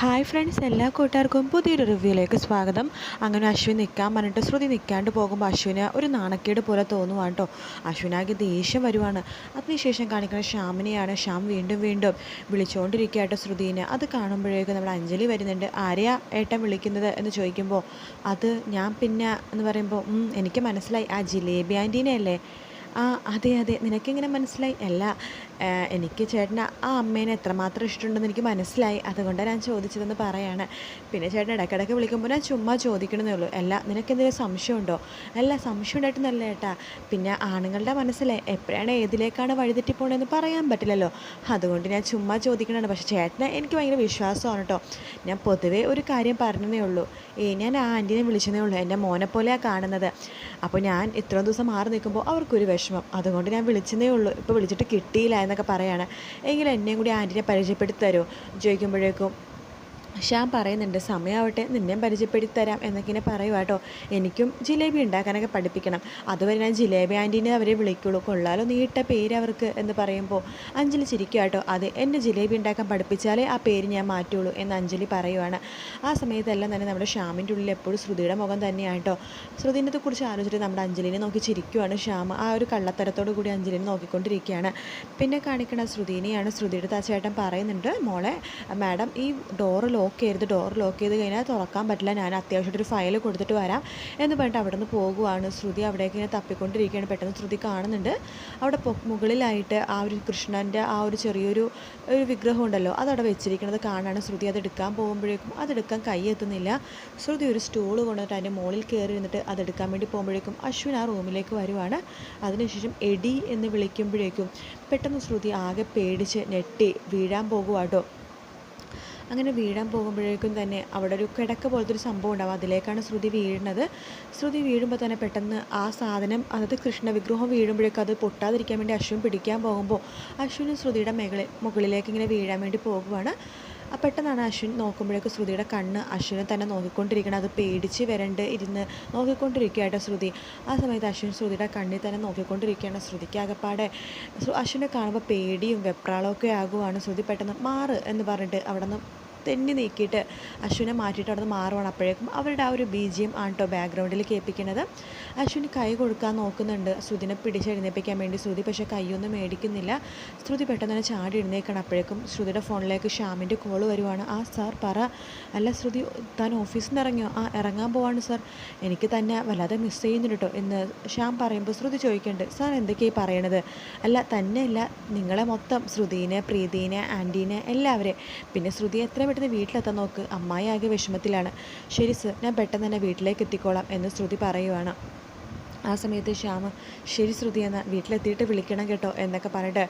Hi friends എല്ലാ കൂട്ടുകാർക്കും പുതിയൊരു റിവ്യൂയിലേക്ക് സ്വാഗതം. അങ്ങനെ അശ്വിൻ നിൽക്കാൻ പറഞ്ഞിട്ട് ശ്രുതി നിൽക്കാണ്ട് പോകുമ്പോൾ അശ്വിന് ഒരു നാണക്കേട് പോലെ തോന്നുവാണ് കേട്ടോ അശ്വിനാകെ ദേഷ്യം വരുവാണ്. അതിനുശേഷം കാണിക്കുന്ന ശ്യാമിനെയാണ് ശ്യാം വീണ്ടും വീണ്ടും വിളിച്ചുകൊണ്ടിരിക്കുകയായിട്ട് ശ്രുതിനെ. അത് കാണുമ്പോഴേക്കും നമ്മുടെ അഞ്ജലി വരുന്നുണ്ട്. ആരെയാ ഏട്ടൻ വിളിക്കുന്നത്? എന്ന് ചോദിക്കുമ്പോൾ അത് ഞാൻ പിന്നെ എന്ന് പറയുമ്പോൾ എനിക്ക് മനസ്സിലായി. ആ ജിലേബി ആന്റീനെ അല്ലേ? ആ അതെ അതെ. നിനക്കെങ്ങനെ മനസ്സിലായി? അല്ല എനിക്ക് ചേട്ടന് ആ അമ്മേനെ എത്രമാത്രം ഇഷ്ടമുണ്ടെന്ന് എനിക്ക് മനസ്സിലായി. അതുകൊണ്ടാണ് ഞാൻ ചോദിച്ചതെന്ന് പറയാണ്. പിന്നെ ചേട്ടൻ ഇടയ്ക്കിടയ്ക്ക് വിളിക്കുമ്പോൾ ഞാൻ ചുമ്മാ ചോദിക്കണമെന്നേ ഉള്ളൂ. അല്ല നിനക്കെന്തെങ്കിലും സംശയമുണ്ടോ? അല്ല സംശയം ഉണ്ടായിട്ടൊന്നല്ല ഏട്ടാ പിന്നെ ആണുങ്ങളുടെ മനസ്സിലെ എപ്പോഴാണ് ഏതിലേക്കാണ് വഴിതെറ്റി പോകണമെന്ന് പറയാൻ പറ്റില്ലല്ലോ. അതുകൊണ്ട് ഞാൻ ചുമ്മാ ചോദിക്കണതാണ്. പക്ഷേ ചേട്ടന് എനിക്ക് ഭയങ്കര വിശ്വാസമാണ് കേട്ടോ. ഞാൻ പൊതുവേ ഒരു കാര്യം പറഞ്ഞതേ ഉള്ളൂ. ഏ ഞാൻ ആ ആന്റീനെ വിളിച്ചതേ ഉള്ളൂ. എന്റെ മോനെ പോലെയാണ് കാണുന്നത്. അപ്പോൾ ഞാൻ ഇത്രയും ദിവസം മാറി നിൽക്കുമ്പോൾ അവർക്കൊരു വിഷമം. അതുകൊണ്ട് ഞാൻ വിളിച്ചതേ ഉള്ളൂ. ഇപ്പോൾ വിളിച്ചിട്ട് കിട്ടിയില്ല എന്നൊക്കെ പറയാണ്. എങ്കിലും എന്നെയും കൂടി ആന്റിനെ പരിചയപ്പെടുത്തി തരുമോ? ചോദിക്കുമ്പോഴേക്കും ശ്യാം പറയുന്നുണ്ട് സമയമാവട്ടെ നിന്നെയും പരിചയപ്പെടുത്തി തരാം എന്നൊക്കെ ഇങ്ങനെ പറയുക കേട്ടോ. എനിക്കും ജിലേബി ഉണ്ടാക്കാനൊക്കെ പഠിപ്പിക്കണം. അതുവരെ ഞാൻ ജിലേബി ആന്റീനെ അവരെ വിളിക്കുള്ളൂ. കൊള്ളാലോ നീട്ട പേര് അവർക്ക് എന്ന് പറയുമ്പോൾ അഞ്ജലി ചിരിക്കുക കേട്ടോ. അത് എന്നെ ജിലേബി ഉണ്ടാക്കാൻ പഠിപ്പിച്ചാലേ ആ പേര് ഞാൻ മാറ്റുള്ളൂ എന്ന് അഞ്ജലി പറയുവാണ്. ആ സമയത്തെല്ലാം തന്നെ നമ്മുടെ ശ്യാമിന്റെ ഉള്ളിൽ എപ്പോഴും ശ്രുതിയുടെ മുഖം തന്നെയാണ് കേട്ടോ. ശ്രുതിനെ കുറിച്ച് ആലോചിച്ചിട്ട് നമ്മുടെ അഞ്ജലിനെ നോക്കി ചിരിക്കുവാണ് ശ്യാമ. ആ ഒരു കള്ളത്തരത്തോടു കൂടി അഞ്ജലിനെ നോക്കിക്കൊണ്ടിരിക്കുകയാണ്. പിന്നെ കാണിക്കണ ശ്രുതിനെയാണ് ശ്രുതിയുടെ താച്ചേട്ടൻ പറയുന്നുണ്ട് മോളെ മാഡം ഈ ഡോറ് ലോക്ക് ചെയ്ത് ഡോർ ലോക്ക് ചെയ്ത് കഴിഞ്ഞാൽ തുറക്കാൻ പറ്റില്ല. ഞാൻ അത്യാവശ്യമായിട്ട് ഒരു ഫയൽ കൊടുത്തിട്ട് വരാം എന്ന് പറഞ്ഞിട്ട് അവിടെ നിന്ന് പോകുവാണ്. ശ്രുതി അവിടേക്ക് ഇങ്ങനെ തപ്പിക്കൊണ്ടിരിക്കുകയാണ്. പെട്ടെന്ന് ശ്രുതി കാണുന്നുണ്ട്. അവിടെ മുകളിലായിട്ട് ആ ഒരു കൃഷ്ണന്റെ ആ ഒരു ചെറിയൊരു ഒരു വിഗ്രഹം ഉണ്ടല്ലോ അതവിടെ വെച്ചിരിക്കുന്നത് കാണാണ്. ശ്രുതി അതെടുക്കാൻ പോകുമ്പോഴേക്കും അതെടുക്കാൻ കൈ എത്തുന്നില്ല. ശ്രുതി ഒരു സ്റ്റൂൾ കൊണ്ടുവന്നിട്ട് അതിന്റെ മുകളിൽ കയറി ഇരുന്നിട്ട് അതെടുക്കാൻ വേണ്ടി പോകുമ്പോഴേക്കും അശ്വിൻ ആ റൂമിലേക്ക് വരുവാണ്. അതിനുശേഷം എടി എന്ന് വിളിക്കുമ്പോഴേക്കും പെട്ടെന്ന് ശ്രുതി ആകെ പേടിച്ച് ഞെട്ടി വീഴാൻ പോകുവാട്ടോ. അങ്ങനെ വീഴാൻ പോകുമ്പോഴേക്കും തന്നെ അവിടെ ഒരു കിടക്ക പോലത്തെ ഒരു സംഭവം ഉണ്ടാവും. അതിലേക്കാണ് ശ്രുതി വീഴുന്നത്. ശ്രുതി വീഴുമ്പോൾ തന്നെ പെട്ടെന്ന് ആ സാധനം അതായത് കൃഷ്ണ വിഗ്രഹം വീഴുമ്പോഴേക്കും അത് പൊട്ടാതിരിക്കാൻ വേണ്ടി അശ്വിൻ പിടിക്കാൻ പോകുമ്പോൾ അശ്വിനും ശ്രുതിയുടെ മേഖല മുകളിലേക്ക് ഇങ്ങനെ വീഴാൻ വേണ്ടി പോകുവാണ്. പെട്ടെന്നാണ് അശ്വിൻ നോക്കുമ്പോഴേക്കും ശ്രുതിയുടെ കണ്ണ് അശ്വിനെ തന്നെ നോക്കിക്കൊണ്ടിരിക്കണം അത് പേടിച്ച് വരണ്ട് ഇരുന്ന് നോക്കിക്കൊണ്ടിരിക്കുകയായിട്ട് ശ്രുതി. ആ സമയത്ത് അശ്വിൻ ശ്രുതിയുടെ കണ്ണിൽ തന്നെ നോക്കിക്കൊണ്ടിരിക്കുകയാണ് ശ്രുതിക്ക് ആകപ്പാടെ ശ്രു- അശ്വിനെ കാണുമ്പോൾ പേടിയും വെപ്രാളമൊക്കെ ആകുവാണ്. ശ്രുതി പെട്ടെന്ന് മാറ് എന്ന് പറഞ്ഞിട്ട് അവിടെ നിന്ന് തെന്നി നീക്കിയിട്ട് അശ്വിനെ മാറ്റിയിട്ട് അവിടെ നിന്ന് മാറുവാണ് അപ്പോഴേക്കും അവരുടെ ആ ഒരു ബി ജി എം ആണ് കേട്ടോ ബാക്ക്ഗ്രൗണ്ടിൽ കേൾപ്പിക്കുന്നത്. അശ്വിന് കൈ കൊടുക്കാൻ നോക്കുന്നുണ്ട്. ശ്രുതിനെ പിടിച്ചെഴുന്നേപ്പിക്കാൻ വേണ്ടി ശ്രുതി പക്ഷേ കൈയൊന്നും മേടിക്കുന്നില്ല. ശ്രുതി പെട്ടെന്ന് തന്നെ ചാടി എഴുന്നേൽക്കണം അപ്പോഴേക്കും ശ്രുതിയുടെ ഫോണിലേക്ക് ഷ്യാമിന്റെ കോൾ വരുവാണ്. ആ സാർ പറ. അല്ല ശ്രുതി താൻ ഓഫീസിൽ നിന്ന് ഇറങ്ങിയോ? ആ ഇറങ്ങാൻ പോവാണ് സാർ എനിക്ക് തന്നെ വല്ലാതെ മിസ് ചെയ്യുന്നുണ്ട് കേട്ടോ എന്ന് ശ്യാം പറയുമ്പോൾ ശ്രുതി ചോദിക്കുന്നുണ്ട്. സാർ എന്തൊക്കെയായി പറയണത്? അല്ല തന്നെയല്ല. നിങ്ങളെ മൊത്തം ശ്രുതിനെ പ്രീതിനെ ആന്റീനെ എല്ലാവരെയും. പിന്നെ ശ്രുതി എത്ര പെട്ടെന്ന് വീട്ടിലെത്താൻ നോക്ക്. അമ്മായി ആകെ വിഷമത്തിലാണ്. ശരി സർ ഞാൻ പെട്ടെന്ന് തന്നെ വീട്ടിലേക്ക് എത്തിക്കോളാം എന്ന് ശ്രുതി പറയുവാണ്. ആ സമയത്ത് ശ്യാമ ശരി ശ്രുതി എന്ന വീട്ടിലെത്തിയിട്ട് വിളിക്കണം കേട്ടോ എന്നൊക്കെ പറഞ്ഞിട്ട്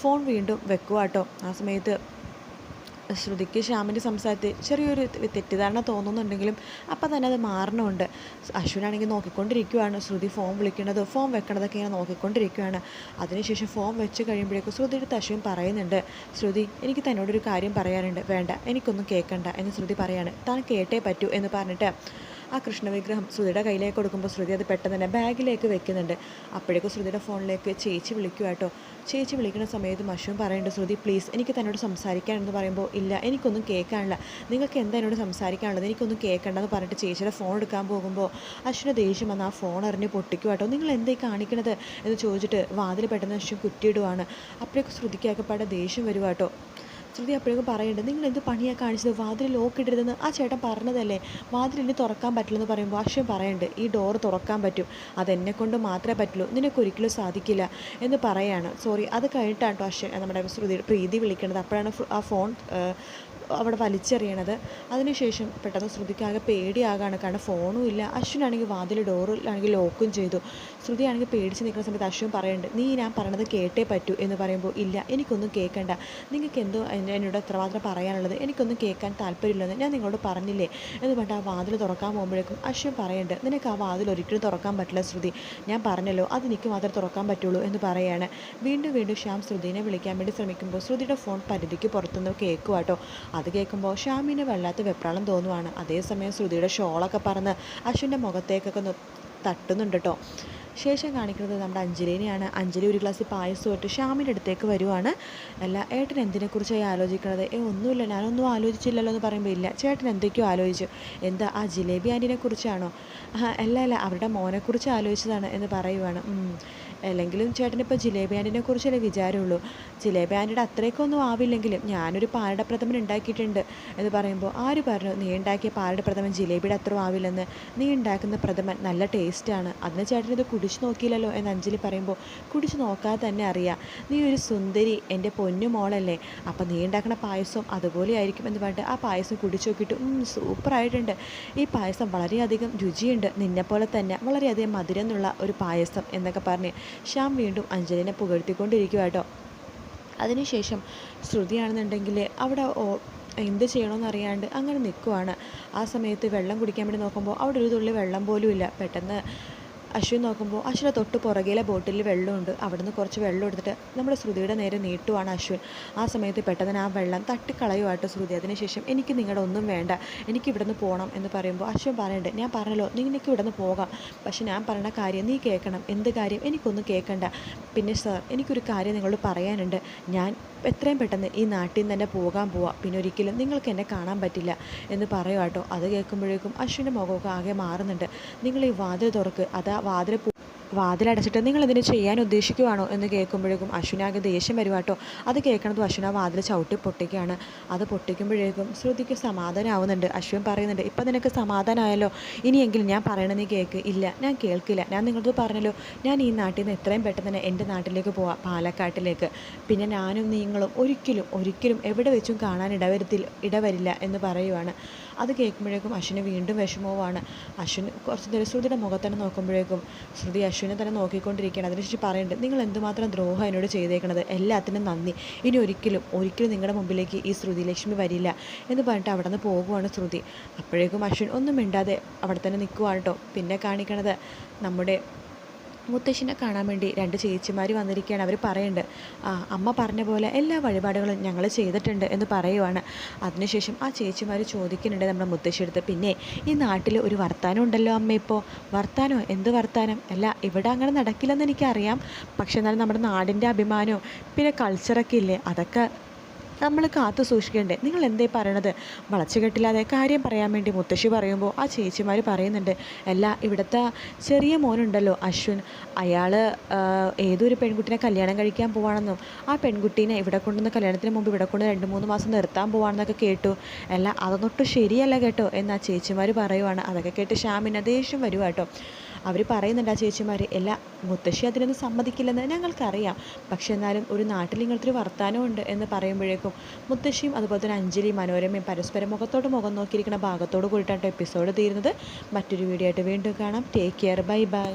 ഫോൺ വീണ്ടും വെക്കുക കേട്ടോ ആ സമയത്ത് ശ്രുതിക്ക് ശ്യാമിന്റെ സംസാരത്തിൽ ചെറിയൊരു തെറ്റിദ്ധാരണ തോന്നുന്നുണ്ടെങ്കിലും അപ്പം തന്നെ അത് മാറണമുണ്ട്. അശ്വിനാണെങ്കിൽ നോക്കിക്കൊണ്ടിരിക്കുകയാണ് ശ്രുതി ഫോം വിളിക്കുന്നത് ഫോം വെക്കണതൊക്കെ ഇങ്ങനെ നോക്കിക്കൊണ്ടിരിക്കുകയാണ് അതിനുശേഷം ഫോം വെച്ച് കഴിയുമ്പോഴേക്കും ശ്രുതിയുടെ അടുത്ത് അശ്വിൻ പറയുന്നുണ്ട് ശ്രുതി എനിക്ക് തന്നോടൊരു കാര്യം പറയാനുണ്ട്. വേണ്ട എനിക്കൊന്നും കേൾക്കണ്ട എന്ന് ശ്രുതി പറയാണ്. താൻ കേട്ടേ പറ്റൂ എന്ന് പറഞ്ഞിട്ട് ആ കൃഷ്ണവിഗ്രഹം ശ്രുതിയുടെ കയ്യിലേക്ക് കൊടുക്കുമ്പോൾ ശ്രുതി അത് പെട്ടെന്ന് തന്നെ ബാഗിലേക്ക് വെക്കുന്നുണ്ട്. അപ്പോഴേക്കും ശ്രുതിയുടെ ഫോണിലേക്ക് ചേച്ചി വിളിക്കുക കേട്ടോ ചേച്ചി വിളിക്കുന്ന സമയത്ത് മഷു പറയുന്നുണ്ട് ശ്രുതി പ്ലീസ് എനിക്ക് തന്നോട് സംസാരിക്കാനെന്ന് പറയുമ്പോൾ ഇല്ല എനിക്കൊന്നും കേൾക്കാനില്ല. നിങ്ങൾക്ക് എന്താ എന്നോട് സംസാരിക്കാനുള്ളത്? എനിക്കൊന്നും കേൾക്കേണ്ടെന്ന് പറഞ്ഞിട്ട് ചേച്ചിയുടെ ഫോൺ എടുക്കാൻ പോകുമ്പോൾ അശ്വിന് ദേഷ്യം വന്ന് ആ ഫോൺ എറിഞ്ഞ് പൊട്ടിക്കുക കേട്ടോ നിങ്ങൾ എന്തായി കാണിക്കണത്? എന്ന് ചോദിച്ചിട്ട് വാതിൽ പെട്ടെന്ന് അശ്വിൻ കുറ്റിയിടുവാണ്. അപ്പോഴേക്കും ശ്രുതിക്കാക്കപ്പാടെ ദേഷ്യം വരുവാട്ടോ ശ്രുതി അപ്പോഴേക്കും പറയുന്നുണ്ട് നിങ്ങൾ എന്ത് പണിയാണ് കാണിച്ചത്? വാതിൽ ലോക്ക് ഇടരുതെന്ന് ആ ചേട്ടൻ പറഞ്ഞതല്ലേ വാതിൽ ഇനി തുറക്കാൻ പറ്റില്ലെന്ന് പറയുമ്പോൾ അക്ഷയം പറയുന്നുണ്ട് ഈ ഡോർ തുറക്കാൻ പറ്റും അതെന്നെ കൊണ്ട് മാത്രമേ പറ്റുള്ളൂ നിനക്ക് ഒരിക്കലും സാധിക്കില്ല എന്ന് പറയാണ്. സോറി അത് കഴിഞ്ഞിട്ടാണ് കേട്ടോ അശ്വൻ നമ്മുടെ ശ്രുതി പ്രീതി വിളിക്കണത്. അപ്പോഴാണ് ആ ഫോൺ അവിടെ വലിച്ചെറിയണത്. അതിനുശേഷം പെട്ടെന്ന് ശ്രുതിക്കാകെ പേടിയാകാണ്. കാരണം ഫോണും ഇല്ല. അശ്വിനാണെങ്കിൽ വാതിൽ ഡോറിലാണെങ്കിൽ ലോക്കും ചെയ്തു. ശ്രുതിയാണെങ്കിൽ പേടിച്ച് നിൽക്കുന്ന സമയത്ത് അശ്വിൻ പറയുന്നുണ്ട് നീ ഞാൻ പറയണത് കേട്ടേ പറ്റൂ എന്ന് പറയുമ്പോൾ ഇല്ല എനിക്കൊന്നും കേൾക്കണ്ട. നിങ്ങൾക്ക് എന്തോ എന്നെ- എന്നോട് എത്രമാത്രം പറയാനുള്ളത്? എനിക്കൊന്നും കേൾക്കാൻ താല്പര്യമില്ലെന്ന് ഞാൻ നിങ്ങളോട് പറഞ്ഞില്ലേ? എന്ന് പറഞ്ഞിട്ട് ആ വാതിൽ തുറക്കാൻ പോകുമ്പോഴേക്കും അശ്വിൻ പറയുന്നുണ്ട് നിനക്ക് ആ വാതിൽ ഒരിക്കലും തുറക്കാൻ പറ്റില്ല ശ്രുതി. ഞാൻ പറഞ്ഞല്ലോ അത് എനിക്ക് മാത്രം തുറക്കാൻ പറ്റുള്ളൂ എന്ന് പറയാണ്. വീണ്ടും വീണ്ടും ശ്യാം ശ്രുതിനെ വിളിക്കാൻ വേണ്ടി ശ്രമിക്കുമ്പോൾ ശ്രുതിയുടെ ഫോൺ പരിധിക്ക് പുറത്തുനിന്ന് കേൾക്കുക കേട്ടോ അത് കേൾക്കുമ്പോൾ ഷാമിന് വല്ലാത്ത വെപ്രാളം തോന്നുവാണ്. അതേസമയം ശ്രുതിയുടെ ഷോളൊക്കെ പറന്ന് അശ്വിന്റെ മുഖത്തേക്കൊക്കെ തട്ടുന്നുണ്ട് കേട്ടോ ശേഷം കാണിക്കുന്നത് നമ്മുടെ അഞ്ജലിനെയാണ്. അഞ്ജലി ഒരു ഗ്ലാസ് പായസം ഇട്ട് ഷ്യാമിന്റെ അടുത്തേക്ക് വരുവാണ്. അല്ല ഏട്ടൻ എന്തിനെക്കുറിച്ചായി ആലോചിക്കണത്? ഏ ഒന്നുമില്ല. ഞാനൊന്നും ആലോചിച്ചില്ലല്ലോ എന്ന് പറയുമ്പോൾ ഇല്ല. ചേട്ടൻ എന്തൊക്കെയോ ആലോചിച്ചു. എന്താ ആ ജിലേബി ആന്റിനെ കുറിച്ചാണോ? അല്ല അല്ല. അവരുടെ മോനെക്കുറിച്ച് ആലോചിച്ചതാണ് എന്ന് പറയുവാണ്. അല്ലെങ്കിലും ചേട്ടനിപ്പോൾ ജിലേബി ആന്റിനെ കുറിച്ചല്ലേ വിചാരമുള്ളൂ. ജിലേബി ആന്റിയുടെ അത്രയ്ക്കൊന്നും ആവില്ലെങ്കിലും ഞാനൊരു പാലട പ്രഥമൻ ഉണ്ടാക്കിയിട്ടുണ്ട് എന്ന് പറയുമ്പോൾ ആര് പറഞ്ഞു നീ ഉണ്ടാക്കിയ പാലട പ്രഥമൻ ജിലേബിയുടെ അത്ര ആവില്ലെന്ന്. നീ ഉണ്ടാക്കുന്ന പ്രഥമൻ നല്ല ടേസ്റ്റാണ് അതിന് ചേട്ടനിത് കുടിച്ചു നോക്കിയില്ലല്ലോ എന്ന് അഞ്ജലി പറയുമ്പോൾ കുടിച്ചു നോക്കാതെ തന്നെ അറിയാം. നീ ഒരു സുന്ദരി എന്റെ പൊന്നു മോളല്ലേ. അപ്പം നീ ഉണ്ടാക്കുന്ന പായസം അതുപോലെ ആയിരിക്കും എന്ന് പറഞ്ഞിട്ട് ആ പായസം കുടിച്ചു നോക്കിയിട്ട് "ഉം, സൂപ്പറായിട്ടുണ്ട് ഈ പായസം വളരെയധികം രുചിയുണ്ട്. നിന്നെപ്പോലെ തന്നെ വളരെയധികം മധുരം എന്നുള്ള ഒരു പായസം എന്നൊക്കെ പറഞ്ഞ് ശ്യാം വീണ്ടും അഞ്ജലിനെ പുകഴ്ത്തിക്കൊണ്ടിരിക്കുക കേട്ടോ അതിനുശേഷം ശ്രുതിയാണെന്നുണ്ടെങ്കിൽ അവിടെ എന്ത് ചെയ്യണമെന്നറിയാണ്ട് അങ്ങനെ നിൽക്കുവാണ്. ആ സമയത്ത് വെള്ളം കുടിക്കാൻ വേണ്ടി നോക്കുമ്പോൾ അവിടെ ഒരു തുള്ളി വെള്ളം പോലും ഇല്ല പെട്ടെന്ന് അശ്വിൻ നോക്കുമ്പോൾ അശ്വിനെ തൊട്ട് പുറകിലെ ബോട്ടിൽ വെള്ളമുണ്ട്. അവിടുന്ന് കുറച്ച് വെള്ളം എടുത്തിട്ട് നമ്മുടെ ശ്രുതിയുടെ നേരെ നീട്ടുവാണ് അശ്വിൻ. ആ സമയത്ത് പെട്ടെന്ന് ആ വെള്ളം തട്ടിക്കളയുമായിട്ട് ശ്രുതി. അതിനുശേഷം എനിക്ക് നിങ്ങളുടെ ഒന്നും വേണ്ട. എനിക്ക് ഇവിടുന്ന് പോകണം എന്ന് പറയുമ്പോൾ അശ്വിൻ പറയുന്നുണ്ട് ഞാൻ പറഞ്ഞല്ലോ നിനക്ക് ഇവിടുന്ന് പോകാം. പക്ഷെ ഞാൻ പറയുന്ന കാര്യം നീ കേൾക്കണം. എന്ത് കാര്യം? എനിക്കൊന്നും കേൾക്കണ്ട. പിന്നെ സാർ എനിക്കൊരു കാര്യം നിങ്ങളോട് പറയാനുണ്ട്. ഞാൻ എത്രയും പെട്ടെന്ന് ഈ നാട്ടിൽ നിന്ന് തന്നെ പോകാൻ പോവാം. പിന്നെ ഒരിക്കലും നിങ്ങൾക്ക് എന്നെ കാണാൻ പറ്റില്ല. എന്ന് പറയുക കേട്ടോ അത് കേൾക്കുമ്പോഴേക്കും അശ്വിന്റെ മുഖമൊക്കെ ആകെ മാറുന്നുണ്ട്. നിങ്ങൾ ഈ വാതിൽ തുറക്ക്. അതാ വാതിൽ പൂ- വാതിലടച്ചിട്ട് നിങ്ങൾ ഇതിന് ചെയ്യാൻ ഉദ്ദേശിക്കുവാണോ എന്ന് കേൾക്കുമ്പോഴേക്കും അശ്വിനാകെ ദേഷ്യം വരുവാട്ടോ അത് കേൾക്കണതും അശ്വിന വാതിൽ ചവിട്ടി പൊട്ടിക്കുകയാണ്. അത് പൊട്ടിക്കുമ്പോഴേക്കും ശ്രുതിക്ക് സമാധാനമാവുന്നുണ്ട് അശ്വിൻ പറയുന്നുണ്ട് ഇപ്പം നിനക്ക് സമാധാനമായല്ലോ ഇനിയെങ്കിലും ഞാൻ പറയണത് നീ കേൾക്ക് ഇല്ല ഞാൻ കേൾക്കില്ല. ഞാൻ നിങ്ങളോട് പറഞ്ഞല്ലോ. ഞാൻ ഈ നാട്ടിൽ നിന്ന് എത്രയും പെട്ടെന്ന് തന്നെ എന്റെ നാട്ടിലേക്ക് പോവാം പാലക്കാട്ടിലേക്ക്. പിന്നെ ഞാനും നിങ്ങളും ഒരിക്കലും ഒരിക്കലും എവിടെ വെച്ചും കാണാൻ ഇടവരുത്തി ഇടവരില്ല എന്ന് പറയുവാണ്. അത് കേൾക്കുമ്പോഴേക്കും അശ്വിന് വീണ്ടും വിഷമവുമാണ്. അശ്വിൻ കുറച്ച് നേരം ശ്രുതിയുടെ മുഖത്തന്നെ നോക്കുമ്പോഴേക്കും ശ്രുതി അശ്വിനെ തന്നെ നോക്കിക്കൊണ്ടിരിക്കുകയാണ്. അതിനുശേഷം പറയുന്നുണ്ട് നിങ്ങൾ എന്തുമാത്രം ദ്രോഹം എന്നോട് ചെയ്തേക്കണത്? എല്ലാത്തിനും നന്ദി. ഇനി ഒരിക്കലും ഒരിക്കലും നിങ്ങളുടെ മുമ്പിലേക്ക് ഈ ശ്രുതി ലക്ഷ്മി വരില്ല എന്ന് പറഞ്ഞിട്ട് അവിടെ നിന്ന് പോകുവാണ് ശ്രുതി. അപ്പോഴേക്കും അശ്വിൻ ഒന്നും മിണ്ടാതെ അവിടെ തന്നെ നിൽക്കുവാണ് കേട്ടോ പിന്നെ കാണിക്കണത് നമ്മുടെ മുത്തശ്ശിനെ കാണാൻ വേണ്ടി രണ്ട് ചേച്ചിമാർ വന്നിരിക്കുകയാണ്. അവർ പറയുന്നുണ്ട് ആ അമ്മ പറഞ്ഞ പോലെ എല്ലാ വഴിപാടുകളും ഞങ്ങൾ ചെയ്തിട്ടുണ്ട് എന്ന് പറയുവാണ്. അതിനുശേഷം ആ ചേച്ചിമാർ ചോദിക്കുന്നുണ്ട് നമ്മുടെ മുത്തശ്ശിയെടുത്ത് പിന്നെ ഈ നാട്ടിൽ ഒരു വർത്താനം ഉണ്ടല്ലോ അമ്മ ഇപ്പോൾ വർത്താനോ? എന്ത് വർത്താനം? അല്ല ഇവിടെ അങ്ങനെ നടക്കില്ലെന്ന് എനിക്കറിയാം. പക്ഷെ എന്നാലും നമ്മുടെ നാടിന്റെ അഭിമാനവും പിന്നെ കൾച്ചറൊക്കെ ഇല്ലേ അതൊക്കെ നമ്മൾ കാത്തു സൂക്ഷിക്കണ്ടേ? നിങ്ങൾ എന്തേ പറയണത്? വളച്ചു കെട്ടില്ലാതെ കാര്യം പറയാൻ വേണ്ടി മുത്തശ്ശി പറയുമ്പോൾ ആ ചേച്ചിമാർ പറയുന്നുണ്ട് അല്ല ഇവിടുത്തെ ചെറിയ മോനുണ്ടല്ലോ അശ്വിൻ. അയാൾ ഏതൊരു പെൺകുട്ടിനെ കല്യാണം കഴിക്കാൻ പോവാണെന്നും ആ പെൺകുട്ടീനെ ഇവിടെ കൊണ്ടുവന്ന് കല്യാണത്തിന് മുമ്പ് ഇവിടെ കൊണ്ട് രണ്ട് മൂന്ന് മാസം നിർത്താൻ പോവാണെന്നൊക്കെ കേട്ടു. അല്ല അതൊന്നൊട്ടും ശരിയല്ല കേട്ടോ എന്ന് ആ ചേച്ചിമാർ പറയുവാണ്. അതൊക്കെ കേട്ട് ശ്യാമിന് ദേഷ്യം വരുക കേട്ടോ. അവർ പറയുന്നുണ്ട് ആ ചേച്ചിമാർ എല്ലാ മുത്തശ്ശി അതിനൊന്നും സമ്മതിക്കില്ലെന്ന് ഞങ്ങൾക്കറിയാം. പക്ഷെ എന്നാലും ഒരു നാട്ടിൽ ഇങ്ങനത്തെ ഒരു വർത്തമാനമുണ്ട് എന്ന് പറയുമ്പോഴേക്കും മുത്തശ്ശിയും അതുപോലെ തന്നെ അഞ്ജലിയും മനോരമയും പരസ്പരം മുഖത്തോട് മുഖം നോക്കിയിരിക്കുന്ന ഭാഗത്തോട് കൂടിയിട്ടാണ് എപ്പിസോഡ് തീരുന്നത്. മറ്റൊരു വീഡിയോ ആയിട്ട് വീണ്ടും കാണാം. Take care bye bye